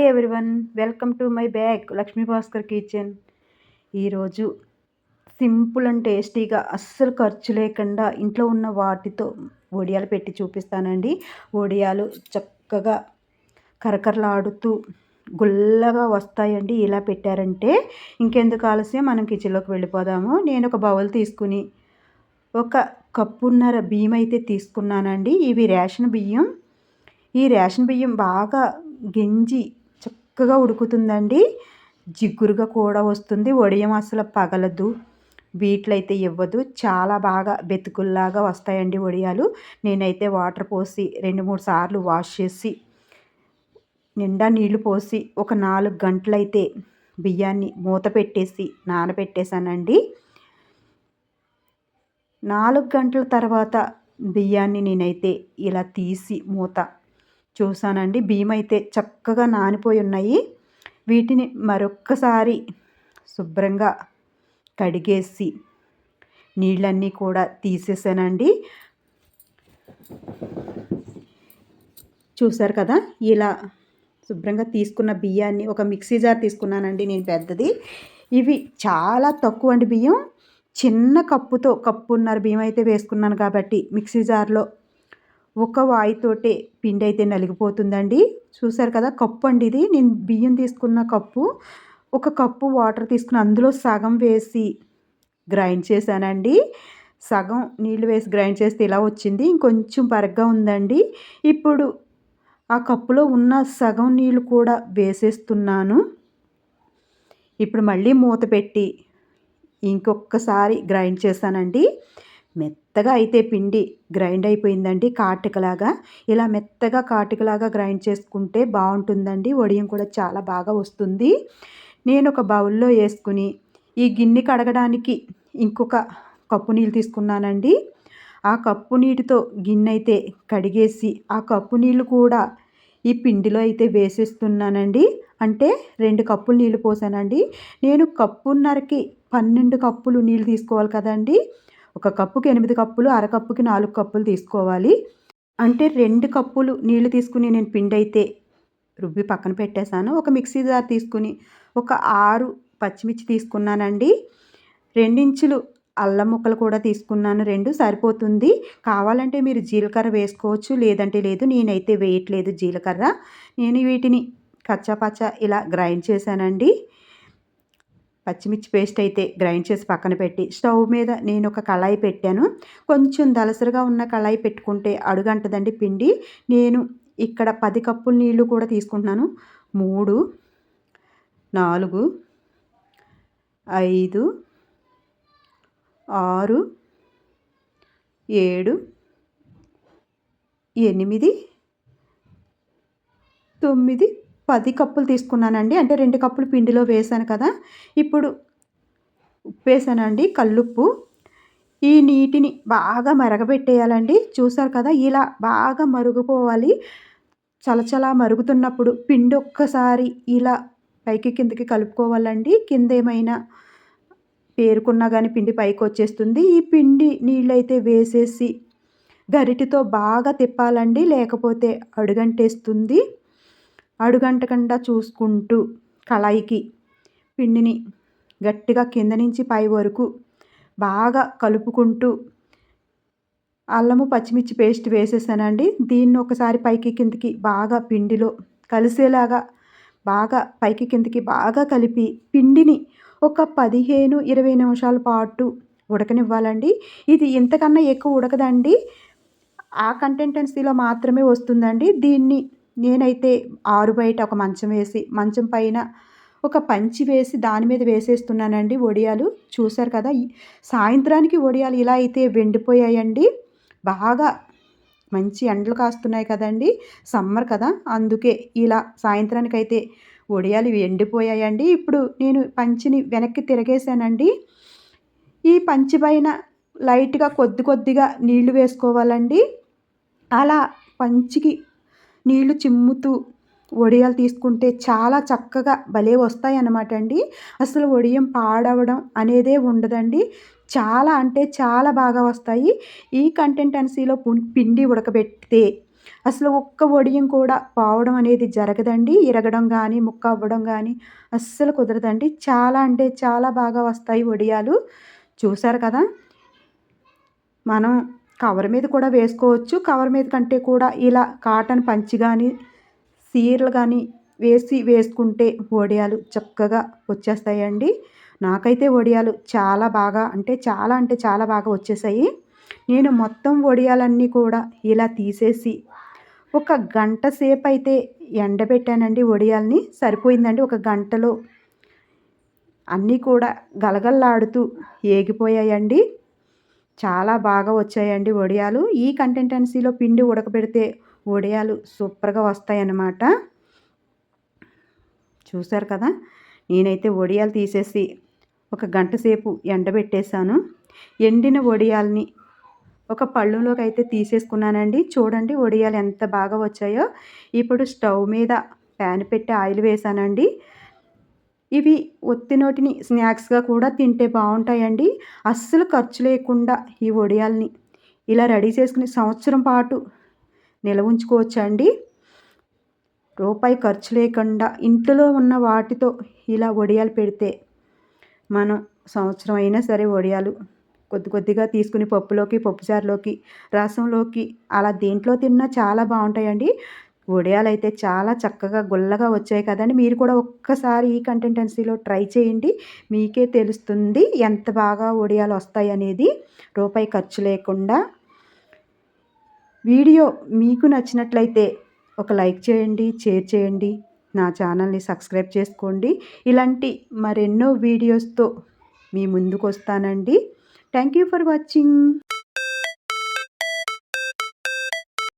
Hi everyone welcome to my bag Lakshmi Bhaskar kitchen ఈరోజు simple and టేస్టీగా అస్సలు ఖర్చు లేకుండా ఇంట్లో ఉన్న వాటితో వడియాలు పెట్టి చూపిస్తానండి. వడియాలు చక్కగా కరకరలాడుతూ గుల్లగా వస్తాయండి. ఇలా పెట్టారంటే ఇంకెందుకు ఆలస్యం? మనం కిచెన్లోకి వెళ్ళిపోదాము. నేను ఒక బౌల్ తీసుకుని ఒక కప్పున్నర బియ్యం అయితే తీసుకున్నానండి. ఇవి రేషన్ బియ్యం. ఈ రేషన్ బియ్యం బాగా గెంజి చక్కగా ఉడుకుతుందండి. జిగురుగా కూడా వస్తుంది. వడియం అసలు పగలదు. బీట్లు ఇవ్వదు. చాలా బాగా బెతుకుల్లాగా వస్తాయండి వడియాలు నేనైతే వాటర్ పోసి రెండు మూడు సార్లు వాష్ చేసి నిండా నీళ్ళు పోసి ఒక నాలుగు గంటలైతే బియ్యాన్ని మూత పెట్టేసి నానబెట్టేశానండి. నాలుగు గంటల తర్వాత బియ్యాన్ని నేనైతే ఇలా తీసి మూత చూసానండి బియ్యం అయితే చక్కగా నానిపోయి ఉన్నాయి. వీటిని మరొక్కసారి శుభ్రంగా కడిగేసి నీళ్ళన్నీ కూడా తీసేసానండి. చూసారు కదా? ఇలా శుభ్రంగా తీసుకున్న బియ్యాన్ని ఒక మిక్సీ జార్ తీసుకున్నానండి నేను పెద్దది. ఇవి చాలా తక్కువ అండి బియ్యం. చిన్న కప్పుతో కప్పున్నర బియ్యం అయితే వేసుకున్నాను కాబట్టి మిక్సీ జార్లో ఒక వాయితోటే పిండి అయితే నలిగిపోతుందండి. చూసారు కదా కప్పు అండి ఇది. నేను బియ్యం తీసుకున్న కప్పు. ఒక కప్పు వాటర్ తీసుకుని అందులో సగం వేసి గ్రైండ్ చేశానండి. సగం నీళ్ళు వేసి గ్రైండ్ చేస్తే ఇలా వచ్చింది. ఇంకొంచెం పరగ్గా ఉందండి. ఇప్పుడు ఆ కప్పులో ఉన్న సగం నీళ్ళు కూడా వేసేస్తున్నాను. ఇప్పుడు మళ్ళీ మూత పెట్టి ఇంకొకసారి గ్రైండ్ చేశానండి. మెత్తగా అయితే పిండి గ్రైండ్ అయిపోయిందండి కాటికలాగా. ఇలా మెత్తగా కాటికలాగా గ్రైండ్ చేసుకుంటే బాగుంటుందండి. వడియం కూడా చాలా బాగా వస్తుంది. నేను ఒక బౌల్లో వేసుకుని ఈ గిన్నె కడగడానికి ఇంకొక కప్పు నీళ్ళు తీసుకున్నానండి. ఆ కప్పు నీటితో గిన్నె అయితే కడిగేసి ఆ కప్పు నీళ్ళు కూడా ఈ పిండిలో అయితే వేసేస్తున్నానండి. అంటే రెండు కప్పులు నీళ్ళు పోసానండి. నేను కప్పున్నరకి పన్నెండు కప్పులు నీళ్ళు తీసుకోవాలి కదండి. ఒక కప్పుకి ఎనిమిది కప్పులు అరకప్పుకి నాలుగు కప్పులు తీసుకోవాలి. అంటే రెండు కప్పులు నీళ్ళు తీసుకుని నేను పిండి అయితే రుబ్బి పక్కన పెట్టేశాను. ఒక మిక్సీ జార్ తీసుకుని ఒక ఆరు పచ్చిమిర్చి తీసుకున్నానండి. రెండించులు అల్లం ముక్కలు కూడా తీసుకున్నాను. రెండు సరిపోతుంది. కావాలంటే మీరు జీలకర్ర వేసుకోవచ్చు లేదంటే లేదు. నేనైతే వేయట్లేదు జీలకర్ర. నేను వీటిని కచ్చాపచ్చ ఇలా గ్రైండ్ చేశానండి. పచ్చిమిర్చి పేస్ట్ అయితే గ్రైండ్ చేసి పక్కన పెట్టి స్టవ్ మీద నేను ఒక కళాయి పెట్టాను. కొంచెం దలసరిగా ఉన్న కళాయి పెట్టుకుంటే అడుగంటదండి పిండి. నేను ఇక్కడ పది కప్పుల నీళ్ళు కూడా తీసుకుంటున్నాను. మూడు నాలుగు ఐదు ఆరు ఏడు ఎనిమిది తొమ్మిది పది కప్పులు తీసుకున్నానండి. అంటే రెండు కప్పులు పిండిలో వేసాను కదా. ఇప్పుడు ఉప్పు వేసానండి కల్లుప్పు. ఈ నీటిని బాగా మరగబెట్టేయాలండి. చూసారు కదా ఇలా బాగా మరుగుపోవాలి. చలచలా మరుగుతున్నప్పుడు పిండి ఒక్కసారి ఇలా పైకి కిందకి కలుపుకోవాలండి. కింద ఏమైనా పేరుకున్నా కానీ పిండి పైకి వచ్చేస్తుంది. ఈ పిండి నీళ్ళైతే వేసేసి గరిటితో బాగా తిప్పాలండి. లేకపోతే అడుగంటేస్తుంది. అడుగంటకుండా చూసుకుంటూ కళాయికి పిండిని గట్టిగా కింద నుంచి పై వరకు బాగా కలుపుకుంటూ అల్లము పచ్చిమిర్చి పేస్ట్ వేసేసానండి. దీన్ని ఒకసారి పైకి కిందకి బాగా పిండిలో కలిసేలాగా బాగా పైకి కిందకి బాగా కలిపి పిండిని ఒక పదిహేను ఇరవై నిమిషాల పాటు ఉడకనివ్వాలండి. ఇది ఇంతకన్నా ఎక్కువ ఉడకదండి. ఆ కంటెంటెన్సీలో మాత్రమే వస్తుందండి. దీన్ని నేనైతే ఆరు బయట ఒక మంచం వేసి మంచం పైన ఒక పంచి వేసి దాని మీద వేసేస్తున్నానండి వడియాలు చూశారు కదా సాయంత్రానికి వడియాలు ఇలా అయితే వెండిపోయాయండి. బాగా మంచి ఎండలు కాస్తున్నాయి కదండి సమ్మర్ కదా అందుకే ఇలా సాయంత్రానికి అయితే వడియాలు ఎండిపోయాయండి. ఇప్పుడు నేను పంచిని వెనక్కి తిరగేసానండి ఈ పంచి పైన లైట్గా కొద్ది కొద్దిగా నీళ్ళు వేసుకోవాలండి. అలా పంచికి నీళ్ళు చిమ్ముతూ వడియాలు తీసుకుంటే చాలా చక్కగా భలే వస్తాయి అన్నమాట అండి. అసలు వడియం పాడవడం అనేదే ఉండదండి. చాలా అంటే చాలా బాగా వస్తాయి. ఈ కంటెంటెన్సీలో పిండి ఉడకబెడితే అసలు ఒక్క వడియం కూడా పోవడం అనేది జరగదండి. ఇరగడం కానీ ముక్క అవ్వడం కానీ అస్సలు కుదరదండి. చాలా అంటే చాలా బాగా వస్తాయి వడియాలు చూసారు కదా? మనం కవర్ మీద కూడా వేసుకోవచ్చు. కవర్ మీద కంటే కూడా ఇలా కాటన్ పంచి కానీ సీరలు కానీ వేసి వేసుకుంటే వడియాలు చక్కగా వచ్చేస్తాయండి. నాకైతే వడియాలు చాలా బాగా అంటే చాలా అంటే చాలా బాగా వచ్చేసాయి. నేను మొత్తం వడియాలన్నీ కూడా ఇలా తీసేసి ఒక గంట సేపు అయితే ఎండబెట్టానండి వడియాల్ని. సరిపోయిందండి ఒక గంటలో. అన్నీ కూడా గలగల్లాడుతూ ఏగిపోయాయండి. చాలా బాగా వచ్చాయండి వడియాలు. ఈ కంటెంటెన్సీలో పిండి ఉడకబెడితే వడియాలు సూపర్గా వస్తాయన్నమాట. చూశారు కదా? నేనైతే వడియాలు తీసేసి ఒక గంట సేపు ఎండబెట్టేశాను. ఎండిన వడియాల్ని ఒక పళ్ళులోకి అయితే తీసేసుకున్నానండి. చూడండి వడియాలు ఎంత బాగా వచ్చాయో. ఇప్పుడు స్టవ్ మీద ప్యాన్ పెట్టి ఆయిల్ వేసానండి ఇవి ఒత్తి నోటిని స్నాక్స్గా కూడా తింటే బాగుంటాయండి. అస్సలు ఖర్చు లేకుండా ఈ వడియాల్ని ఇలా రెడీ చేసుకుని సంవత్సరం పాటు నిల్వ ఉంచుకోవచ్చండి రూపాయి ఖర్చు లేకుండా ఇంట్లో ఉన్న వాటితో ఇలా వడియాలు పెడితే మనం సంవత్సరం అయినా సరే వడియాలు కొద్ది కొద్దిగా తీసుకుని పప్పులోకి పప్పుచారులోకి రసంలోకి అలా దేంట్లో తిన్నా చాలా బాగుంటాయండి. వడియాలు అయితే చాలా చక్కగా గుల్లగా వచ్చాయి కదండి. మీరు కూడా ఒక్కసారి ఈ కంటెంటెన్సీలో ట్రై చేయండి. మీకే తెలుస్తుంది ఎంత బాగా వడియాలు వస్తాయి అనేది రూపాయి ఖర్చు లేకుండా. వీడియో మీకు నచ్చినట్లయితే ఒక లైక్ చేయండి షేర్ చేయండి నా ఛానల్ని సబ్స్క్రైబ్ చేసుకోండి. ఇలాంటి మరెన్నో వీడియోస్తో మీ ముందుకు వస్తానండి థ్యాంక్ యూ ఫర్ వాచింగ్.